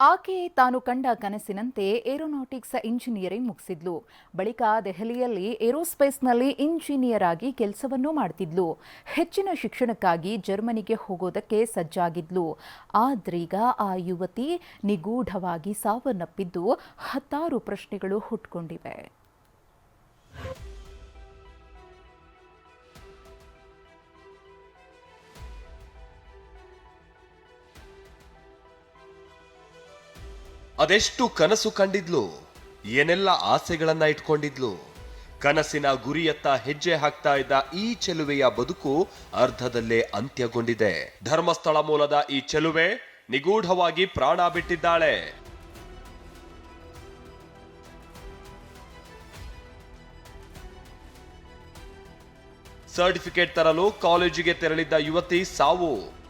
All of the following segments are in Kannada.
ಆಕೆ ತಾನು ಕಂಡ ಕನಸಿನಂತೆ ಏರೋನಾಟಿಕ್ಸ್ ಇಂಜಿನಿಯರಿಂಗ್ ಮುಗಿಸಿದ್ಲು. ಬಳಿಕ ದೆಹಲಿಯಲ್ಲಿ ಏರೋಸ್ಪೇಸ್ನಲ್ಲಿ ಇಂಜಿನಿಯರ್ ಆಗಿ ಕೆಲಸವನ್ನೂ ಮಾಡ್ತಿದ್ಲು. ಹೆಚ್ಚಿನ ಶಿಕ್ಷಣಕ್ಕಾಗಿ ಜರ್ಮನಿಗೆ ಹೋಗೋದಕ್ಕೆ ಸಜ್ಜಾಗಿದ್ಲು. ಆದ್ರೀಗ ಆ ಯುವತಿ ನಿಗೂಢವಾಗಿ ಸಾವನ್ನಪ್ಪಿದ್ದು ಹತ್ತಾರು ಪ್ರಶ್ನೆಗಳು ಹುಟ್ಕೊಂಡಿವೆ. ಅದೆಷ್ಟು ಕನಸು ಕಂಡಿದ್ಲು? ಏನೆಲ್ಲ ಆಸೆಗಳನ್ನ ಇಟ್ಕೊಂಡಿದ್ಲು? ಕನಸಿನ ಗುರಿಯತ್ತ ಹೆಜ್ಜೆ ಹಾಕ್ತಾ ಇದ್ದ ಈ ಚೆಲುವೆಯ ಬದುಕು ಅರ್ಧದಲ್ಲೇ ಅಂತ್ಯಗೊಂಡಿದೆ. ಧರ್ಮಸ್ಥಳ ಮೂಲದ ಈ ಚೆಲುವೆ ನಿಗೂಢವಾಗಿ ಪ್ರಾಣ ಬಿಟ್ಟಿದ್ದಾಳೆ. ಸರ್ಟಿಫಿಕೇಟ್ ತರಲು ಕಾಲೇಜಿಗೆ ತೆರಳಿದ್ದ ಯುವತಿ ಸಾವು.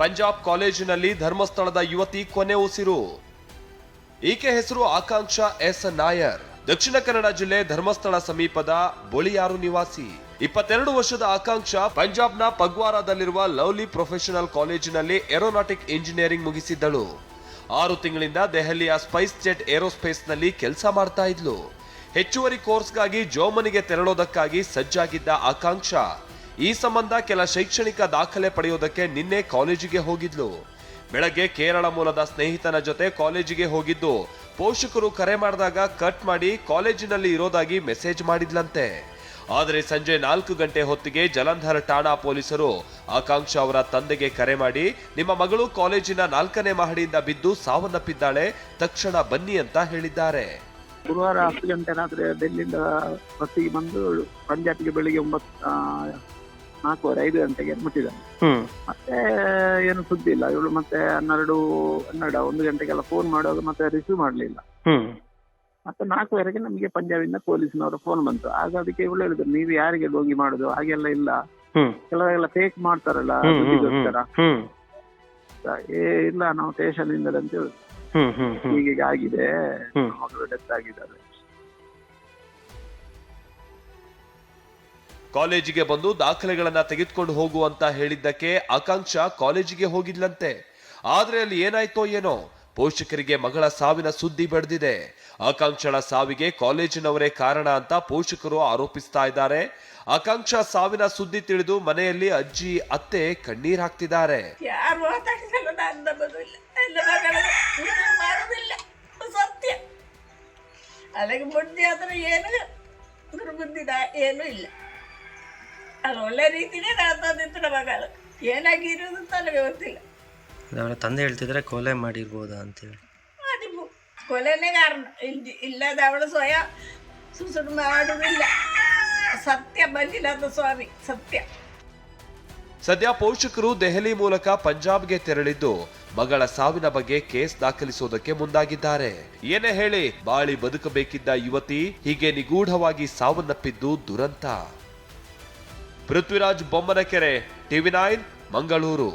ಪಂಜಾಬ್ ಕಾಲೇಜಿನಲ್ಲಿ ಧರ್ಮಸ್ಥಳದ ಯುವತಿ ಕೊನೆ ಉಸಿರು. ಈಕೆ ಹೆಸರು ಆಕಾಂಕ್ಷಾ ಎಸ್ ನಾಯರ್. ದಕ್ಷಿಣ ಕನ್ನಡ ಜಿಲ್ಲೆ ಧರ್ಮಸ್ಥಳ ಸಮೀಪದ ಬೊಳಿಯಾರು ನಿವಾಸಿ. ಇಪ್ಪತ್ತೆರಡು ವರ್ಷದ ಆಕಾಂಕ್ಷಾ ಪಂಜಾಬ್ನ ಪಗ್ವಾರಾದಲ್ಲಿರುವ ಲವ್ಲಿ ಪ್ರೊಫೆಷನಲ್ ಕಾಲೇಜಿನಲ್ಲಿ ಏರೋನಾಟಿಕ್ ಇಂಜಿನಿಯರಿಂಗ್ ಮುಗಿಸಿದ್ದಳು. ಆರು ತಿಂಗಳಿಂದ ದೆಹಲಿಯ ಸ್ಪೈಸ್ ಜೆಟ್ ಏರೋಸ್ಪೇಸ್ನಲ್ಲಿ ಕೆಲಸ ಮಾಡ್ತಾ ಇದ್ಲು. ಹೆಚ್ಚುವರಿ ಕೋರ್ಸ್ಗಾಗಿ ಜರ್ಮನಿಗೆ ತೆರಳೋದಕ್ಕಾಗಿ ಸಜ್ಜಾಗಿದ್ದ ಆಕಾಂಕ್ಷ ಈ ಸಂಬಂಧ ಕೆಲ ಶೈಕ್ಷಣಿಕ ದಾಖಲೆ ಪಡೆಯೋದಕ್ಕೆ ನಿನ್ನೆ ಕಾಲೇಜಿಗೆ ಹೋಗಿದ್ಲು. ಬೆಳಗ್ಗೆ ಕೇರಳ ಮೂಲದ ಸ್ನೇಹಿತನ ಜೊತೆ ಕಾಲೇಜಿಗೆ ಹೋಗಿದ್ದು, ಪೋಷಕರು ಕರೆ ಮಾಡಿದಾಗ ಕಟ್ ಮಾಡಿ ಕಾಲೇಜಿನಲ್ಲಿ ಇರೋದಾಗಿ ಮೆಸೇಜ್ ಮಾಡಿದ್ಲಂತೆ. ಆದರೆ ಸಂಜೆ ನಾಲ್ಕು ಗಂಟೆ ಹೊತ್ತಿಗೆ ಜಲಂಧರ್ ಠಾಣಾ ಪೊಲೀಸರು ಆಕಾಂಕ್ಷ ಅವರ ತಂದೆಗೆ ಕರೆ ಮಾಡಿ, ನಿಮ್ಮ ಮಗಳು ಕಾಲೇಜಿನ ನಾಲ್ಕನೇ ಮಹಡಿಯಿಂದ ಬಿದ್ದು ಸಾವನ್ನಪ್ಪಿದ್ದಾಳೆ, ತಕ್ಷಣ ಬನ್ನಿ ಅಂತ ಹೇಳಿದ್ದಾರೆ. ಗುರುವಾರ ಹತ್ತು ಗಂಟೆ ರಾತ್ರಿ ಡೆಲ್ಲಿಂದ ಬಸ್ಸಿಗೆ ಬಂದು ಪಂಜಾಬ್ಗೆ ಬೆಳಿಗ್ಗೆ ಒಂಬತ್ತು ನಾಲ್ಕೂವರೆ ಐದು ಗಂಟೆಗೆ ಮುಟ್ಟಿದ್ದಾನೆ. ಹ್ಮ್. ಮತ್ತೆ ಏನು ಸುದ್ದಿ ಇಲ್ಲ. ಇವಳು ಮತ್ತೆ ಹನ್ನೆರಡು ಹನ್ನೆರಡ ಒಂದು ಗಂಟೆಗೆಲ್ಲ ಫೋನ್ ಮಾಡುವಾಗ ಮತ್ತೆ ರಿಸೀವ್ ಮಾಡಲಿಲ್ಲ. ಹ್ಮ್. ಮತ್ತೆ ನಾಲ್ಕುವರೆಗೆ ನಮಗೆ ಪಂಜಾಬಿಂದ ಪೊಲೀಸ್ನವರು ಫೋನ್ ಬಂತು. ಆಗ ಅದಕ್ಕೆ ಇವಳು ಹೇಳಿದ್ರು ನೀವು ಯಾರಿಗೆ ಹೋಗಿ ಮಾಡುದು? ಹಾಗೆಲ್ಲ ಇಲ್ಲ. ಹ್ಮ್. ಕೆಲವೆಲ್ಲ ಫೇಕ್ ಮಾಡ್ತಾರಲ್ಲ ಹ್ಮ್ ಹ್ಮ್ ದುಡ್ಡಿಗೋಸ್ಕರ ಹ್ಮ್. ಏ ಇಲ್ಲ ನಾವು ಸ್ಟೇಷನ್ ಇಂದ ಅಂತ ಹೇಳುದು ಹ್ಮ್ ಹ್ಮ್ ಹ್ಮ್. ಹೀಗೆ ಆಗಿದೆ. ಹ್ಮ್. ಮಗಳು ಡೆತ್ ಆಗಿದ್ದಾರೆ. ಕಾಲೇಜಿಗೆ ಬಂದು ದಾಖಲೆಗಳನ್ನ ತೆಗೆದುಕೊಂಡು ಹೋಗು ಅಂತ ಹೇಳಿದ್ದಕ್ಕೆ ಆಕಾಂಕ್ಷ ಕಾಲೇಜಿಗೆ ಹೋಗಿದ್ಲಂತೆ. ಆದ್ರೆ ಅಲ್ಲಿ ಏನಾಯ್ತೋ ಏನೋ? ಪೋಷಕರಿಗೆ ಮಗಳ ಸಾವಿನ ಸುದ್ದಿ ಬೆಳೆದಿದೆ ಆಕಾಂಕ್ಷಳ ಸಾವಿಗೆ ಕಾಲೇಜಿನವರೇ ಕಾರಣ ಅಂತ ಪೋಷಕರು ಆರೋಪಿಸ್ತಾ ಇದ್ದಾರೆ. ಆಕಾಂಕ್ಷ ಸಾವಿನ ಸುದ್ದಿ ತಿಳಿದು ಮನೆಯಲ್ಲಿ ಅಜ್ಜಿ, ಅತ್ತೆ ಕಣ್ಣೀರ್ ಹಾಕ್ತಿದ್ದಾರೆ. ಸತ್ಯ. ಬುದ್ಧಿ ಆದ್ರೆ ಏನು ಏನು ಇಲ್ಲ. ಅದು ಒಳ್ಳೆ ರೀತಿನೇ ನಾನು ತಂದಿತ್ತು ಏನಾಗಿ ಮಗಳು. ಏನಾಗಿರೋದು ಅಂತ ನನಗೆ ಗೊತ್ತಿಲ್ಲ. ಅವರ ತಂದೆ ಹೇಳ್ತಿದ್ರೆ ಕೊಲೆ ಮಾಡಿರ್ಬೋದಾ ಅಂತೇಳಿ. ಅದು ಕೊಲೆನೇ ಕಾರಣ. ಇಲ್ಲಿ ಇಲ್ಲದ ಅವಳು ಸ್ವಯ ಸುಸುಡು ಮಾಡುವುದಿಲ್ಲ. ಸತ್ಯ ಬಂದಿಲ್ಲ ಅದು ಸ್ವಾಮಿ ಸತ್ಯ. ಸದ್ಯ ಪೋಷಕರು ದೆಹಲಿ ಮೂಲಕ ಪಂಜಾಬ್ಗೆ ತೆರಳಿದ್ದು ಮಗಳ ಸಾವಿನ ಬಗ್ಗೆ ಕೇಸ್ ದಾಖಲಿಸೋದಕ್ಕೆ ಮುಂದಾಗಿದ್ದಾರೆ. ಏನೇ ಹೇಳಿ ಬಾಳಿ ಬದುಕಬೇಕಿದ್ದ ಯುವತಿ ಹೀಗೆ ನಿಗೂಢವಾಗಿ ಸಾವನ್ನಪ್ಪಿದ್ದು ದುರಂತ. Prithviraj Bommanakere TV nine Mangaluru.